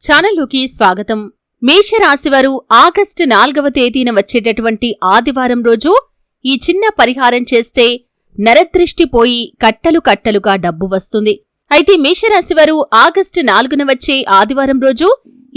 ఛానల్లోకి స్వాగతం. మేషరాశివారు ఆగస్టు నాల్గవ తేదీన వచ్చేటటువంటి ఆదివారం రోజు ఈ చిన్న పరిహారం చేస్తే నరదృష్టి పోయి కట్టలు కట్టలుగా డబ్బు వస్తుంది. అయితే మేషరాశివారు ఆగస్టు నాలుగున వచ్చే ఆదివారం రోజు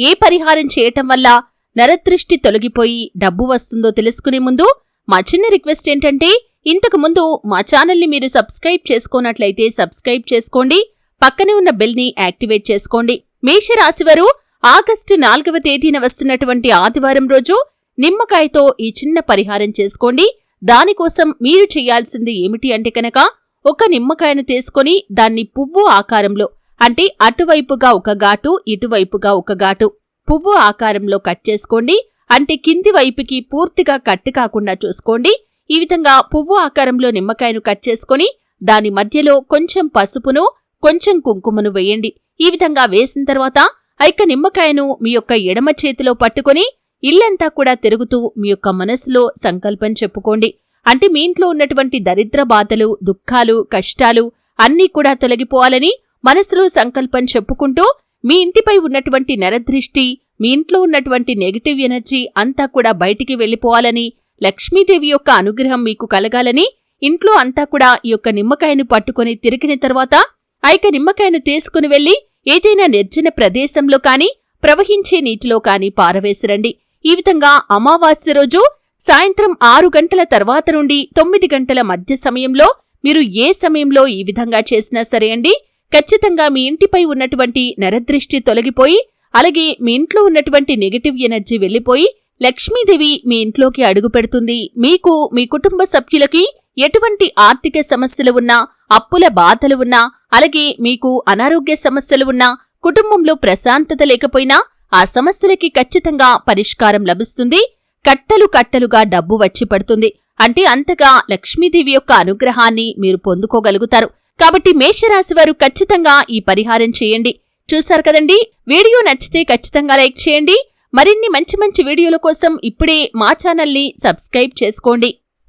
ఏ పరిహారం చేయటం వల్ల నరదృష్టి తొలగిపోయి డబ్బు వస్తుందో తెలుసుకునే ముందు మా చిన్న రిక్వెస్ట్ ఏంటంటే ఇంతకు ముందు మా ఛానల్ని మీరు సబ్స్క్రైబ్ చేసుకోనట్లయితే సబ్స్క్రైబ్ చేసుకోండి పక్కనే ఉన్న బెల్ని యాక్టివేట్ చేసుకోండి. మేషరాశివారు ఆగస్టు నాలుగవ తేదీన వస్తున్నటువంటి ఆదివారం రోజు నిమ్మకాయతో ఈ చిన్న పరిహారం చేసుకోండి. దానికోసం మీరు చేయాల్సింది ఏమిటి అంటే కనుక ఒక నిమ్మకాయను తీసుకొని దాన్ని పువ్వు ఆకారంలో అంటే అటువైపుగా ఒక ఘాటు ఇటువైపుగా ఒక ఘాటు పువ్వు ఆకారంలో కట్ చేసుకోండి. అంటే కింది వైపుకి పూర్తిగా కట్ కాకుండా చూసుకోండి. ఈ విధంగా పువ్వు ఆకారంలో నిమ్మకాయను కట్ చేసుకొని దాని మధ్యలో కొంచెం పసుపును కొంచెం కుంకుమను వేయండి. ఈ విధంగా వేసిన తర్వాత ఐక నిమ్మకాయను మీ యొక్క ఎడమ చేతిలో పట్టుకొని ఇల్లంతా కూడా తిరుగుతూ మీ యొక్క మనసులో సంకల్పం చెప్పుకోండి. అంటే మీ ఇంట్లో ఉన్నటువంటి దరిద్ర బాధలు దుఃఖాలు కష్టాలు అన్నీ కూడా తొలగిపోవాలని మనసులో సంకల్పం చెప్పుకుంటూ మీ ఇంటిపై ఉన్నటువంటి నరదృష్టి మీ ఇంట్లో ఉన్నటువంటి నెగటివ్ ఎనర్జీ అంతా కూడా బయటికి వెళ్ళిపోవాలని లక్ష్మీదేవి యొక్క అనుగ్రహం మీకు కలగాలని ఇంట్లో అంతా కూడా ఈ యొక్క నిమ్మకాయను పట్టుకొని తిరిగిన తర్వాత ఐక నిమ్మకాయను తీసుకుని వెళ్ళి ఏదైనా నిర్జన ప్రదేశంలో కాని ప్రవహించే నీటిలో కాని పారవేసిరండి. ఈ విధంగా అమావాస్య రోజు సాయంత్రం ఆరు గంటల తర్వాత నుండి తొమ్మిది గంటల మధ్య సమయంలో మీరు ఏ సమయంలో ఈ విధంగా చేసినా సరే అండి ఖచ్చితంగా మీ ఇంటిపై ఉన్నటువంటి నరదృష్టి తొలగిపోయి అలాగే మీ ఇంట్లో ఉన్నటువంటి నెగటివ్ ఎనర్జీ వెళ్ళిపోయి లక్ష్మీదేవి మీ ఇంట్లోకి అడుగు పెడుతుంది. మీకు మీ కుటుంబ సభ్యులకి ఎటువంటి ఆర్థిక సమస్యలు ఉన్నా అప్పుల బాధలు ఉన్నా అలాగే మీకు అనారోగ్య సమస్యలు ఉన్నా కుటుంబంలో ప్రశాంతత లేకపోయినా ఆ సమస్యలకి ఖచ్చితంగా పరిష్కారం లభిస్తుంది. కట్టలు కట్టలుగా డబ్బు వచ్చి పడుతుంది. అంటే అంతగా లక్ష్మీదేవి యొక్క అనుగ్రహాన్ని మీరు పొందుకోగలుగుతారు. కాబట్టి మేషరాశి వారు ఖచ్చితంగా ఈ పరిహారం చేయండి. చూశారు కదండి? వీడియో నచ్చితే ఖచ్చితంగా లైక్ చేయండి. మరిన్ని మంచి మంచి వీడియోల కోసం ఇప్పుడే మా ఛానల్ని సబ్స్క్రైబ్ చేసుకోండి.